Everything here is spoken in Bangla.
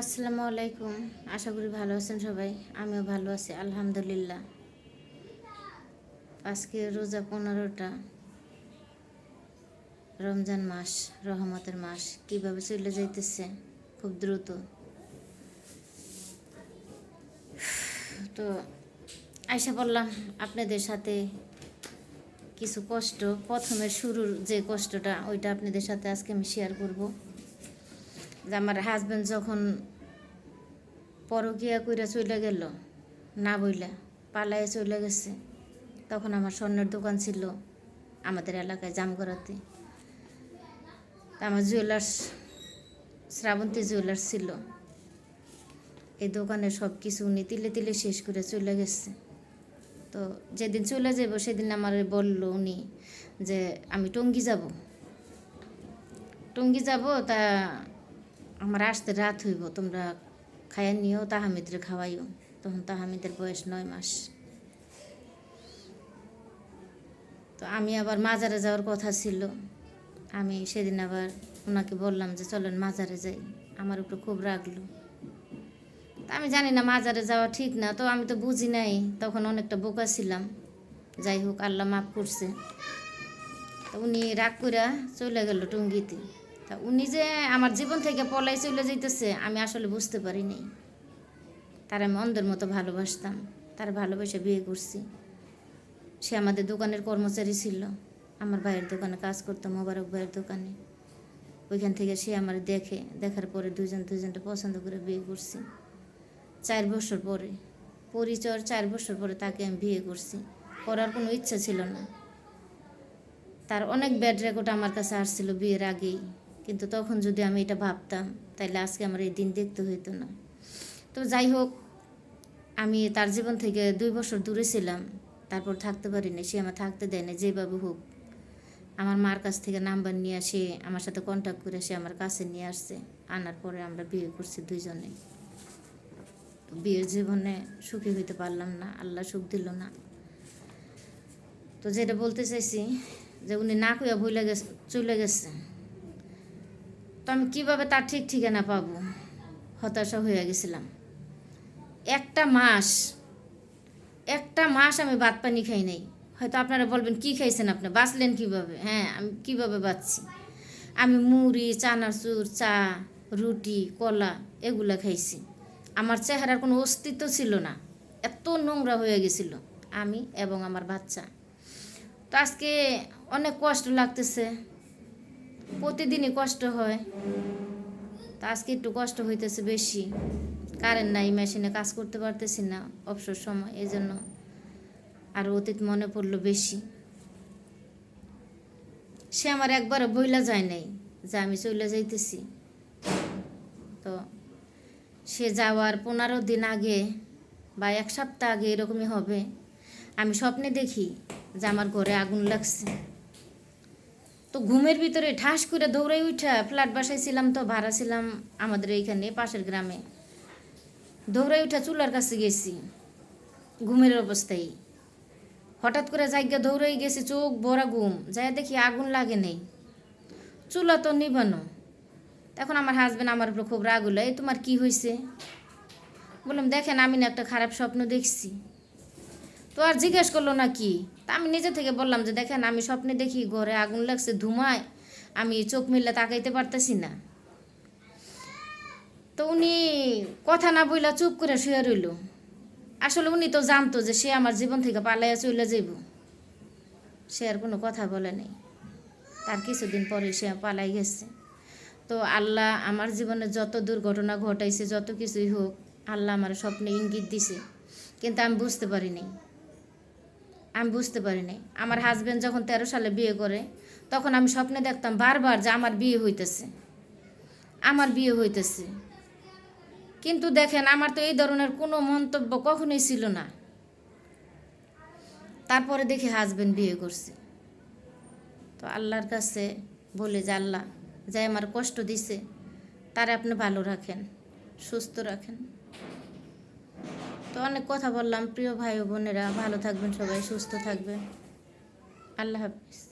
আসসালামু আলাইকুম। আশা করি ভালো আছেন সবাই। আমিও ভালো আছি, আলহামদুলিল্লাহ। আজকে রোজা পনেরোটা। রমজান মাস, রহমতের মাস। কীভাবে চলে যাইতেছে? খুব দ্রুত। তো আয়সা বললাম, আপনাদের সাথে কিছু কষ্ট প্রথমের শুরুর যে কষ্টটা, ওইটা আপনাদের সাথে আজকে আমি শেয়ার করব। যে আমার হাজব্যান্ড যখন পরকিয়া কইরা চলে গেল, না বইলা পালায়ে চলে গেছে, তখন আমার স্বর্ণের দোকান ছিল আমাদের এলাকায় জামগড়াতে। আমার জুয়েলার্স শ্রাবন্তী জুয়েলার্স ছিল। এই দোকানে সব কিছু উনি তিলে তিলে শেষ করে চলে গেছে। তো যেদিন চলে যাব সেদিন আমার বলল উনি যে, আমি টঙ্গি যাব। টঙ্গি যাব তা আমার আসতে রাত হইব, তোমরা খাইয়া নিও তাহামিদরে খাওয়াইও। তখন তাহামিদের বয়স নয় মাস। তো আমি আবার মাজারে যাওয়ার কথা ছিল। আমি সেদিন আবার ওনাকে বললাম যে, চলেন মাজারে যাই। আমার উপরে খুব রাগলো আমি জানি না মাজারে যাওয়া ঠিক না, তো আমি তো বুঝি নাই। তখন অনেকটা বোকা ছিলাম। যাই হোক, আল্লাহ মাফ করছে। তো উনি রাগ কইরা চলে গেল টুঙ্গিতে। তা উনি যে আমার জীবন থেকে পলাই চলে যাইতেছে, আমি আসলে বুঝতে পারি নাই। তার আমি অন্ধের মতো ভালোবাসতাম, তার ভালোবেসে বিয়ে করছি। সে আমাদের দোকানের কর্মচারী ছিল, আমার ভাইয়ের দোকানে কাজ করতো, মোবারক ভাইয়ের দোকানে। ওইখান থেকে সে আমার দেখে, দেখার পরে দুজন দুজনটা পছন্দ করে বিয়ে করছি। চার বছর পরে পরিচয় চার বছর পরে তাকে আমি বিয়ে করছি। করার কোনো ইচ্ছা ছিল না। তার অনেক ব্যাড রেকর্ড আমার কাছে আসছিল বিয়ের আগেই। কিন্তু তখন যদি আমি এটা ভাবতাম তাহলে আজকে আমার এই দিন দেখতে হইতো না। তো যাই হোক আমি তার জীবন থেকে দুই বছর দূরে ছিলাম। তারপর থাকতে পারিনি, সে আমার থাকতে দেয় না যেভাবে হোক। আমার মার কাছ থেকে নাম্বার নিয়ে আসে আমার সাথে কন্ট্যাক্ট করে সে আমার কাছে নিয়ে আসছে। আনার পরে আমরা বিয়ে করছি দুইজনে। বিয়ের জীবনে সুখী হইতে পারলাম না, আল্লাহ সুখ দিল না। তো যেটা বলতে চাইছি যে উনি না কইয়া ভুলে গেছে, চলে গেছে। তো আমি কীভাবে তার ঠিক ঠিকানা পাবো? হতাশা হয়ে গেছিলাম। একটা মাস একটা মাস আমি ভাত পানি খাই নাই। হয়তো আপনারা বলবেন, কি খাইছেন আপনি? বাঁচলেন কীভাবে? হ্যাঁ আমি কীভাবে বাঁচছি? আমি মুড়ি, চানাচুর, চা, রুটি, কলা এগুলা খাইছি। আমার চেহারার কোনো অস্তিত্ব ছিল না। এত নোংরা হয়ে গেছিল, আমি এবং আমার বাচ্চা। তো আজকে অনেক কষ্ট লাগতেছে। প্রতিদিনই কষ্ট হয়। তো আজকে একটু কষ্ট হইতেছে বেশি। কারেন্ট নাই মেশিনে কাজ করতে পারতেছি না, অবসর সময় এই জন্য আর অতীত মনে পড়ল বেশি। সে আমার একবারও বইলা যায় নাই যে আমি চলে যাইতেছি। তো সে যাওয়ার পনেরো দিন আগে বা এক সপ্তাহ আগে এরকমই হবে। আমি স্বপ্নে দেখি যে আমার ঘরে আগুন লাগছে। তো ঘুমের ভিতরে ঠাস করে দৌড়ে উঠা, ফ্ল্যাট বাসায় ছিলাম তো, ভাড়া ছিলাম আমাদের এইখানে পাশের গ্রামে। দৌড়ে উঠা চুলার কাছে গেছি, ঘুমের অবস্থায়। হঠাৎ করে জায়গা দৌড়াই গেছি, চোখ ভরা ঘুম যাই দেখি আগুন লাগে নেই। চুলা তো নিবানো তখন আমার হাজবেন্ড আমার উপর খুব রাগ হলো, এই তোমার কি হয়েছে বললাম, দেখেন, আমি না একটা খারাপ স্বপ্ন দেখছি। তো আর জিজ্ঞেস করল না কি? তা আমি নিজে থেকে বললাম যে, দেখেন, আমি স্বপ্নে দেখি ঘরে আগুন লাগছে, ধুমায়, আমি চোখ মিললে তাকাইতে পারতেছি না। তো উনি কথা না বইলা চুপ করে শুয়ে রইল। আসলে উনি তো জানতো যে সে আমার জীবন থেকে পালাইয়া চলে যাইব। সে আর কোনো কথা বলে নেই। তার কিছুদিন পরে সে পালাই গেছে। তো আল্লাহ আমার জীবনে যত দুর্ঘটনা ঘটাইছে, যত কিছুই হোক, আল্লাহ আমার স্বপ্নে ইঙ্গিত দিছে। কিন্তু আমি বুঝতে পারি নাই। আমি বুঝতে পারিনি আমার হাজব্যান্ড যখন তেরো সালে বিয়ে করে, তখন আমি স্বপ্নে দেখতাম বারবার যে আমার বিয়ে হইতেছে। আমার বিয়ে হইতেছে। কিন্তু দেখেন, আমার তো এই ধরনের কোনো মন্তব্য কখনোই ছিল না। তারপরে দেখি হাজব্যান্ড বিয়ে করছে। তো আল্লাহর কাছে বলে যে, আল্লাহ যাই আমার কষ্ট দিছে, তারে আপনি ভালো রাখেন, সুস্থ রাখেন। তো অনেক কথা বললাম। প্রিয় ভাই বোনেরা ভালো থাকবেন সবাই সুস্থ থাকবেন। আল্লাহ হাফিজ।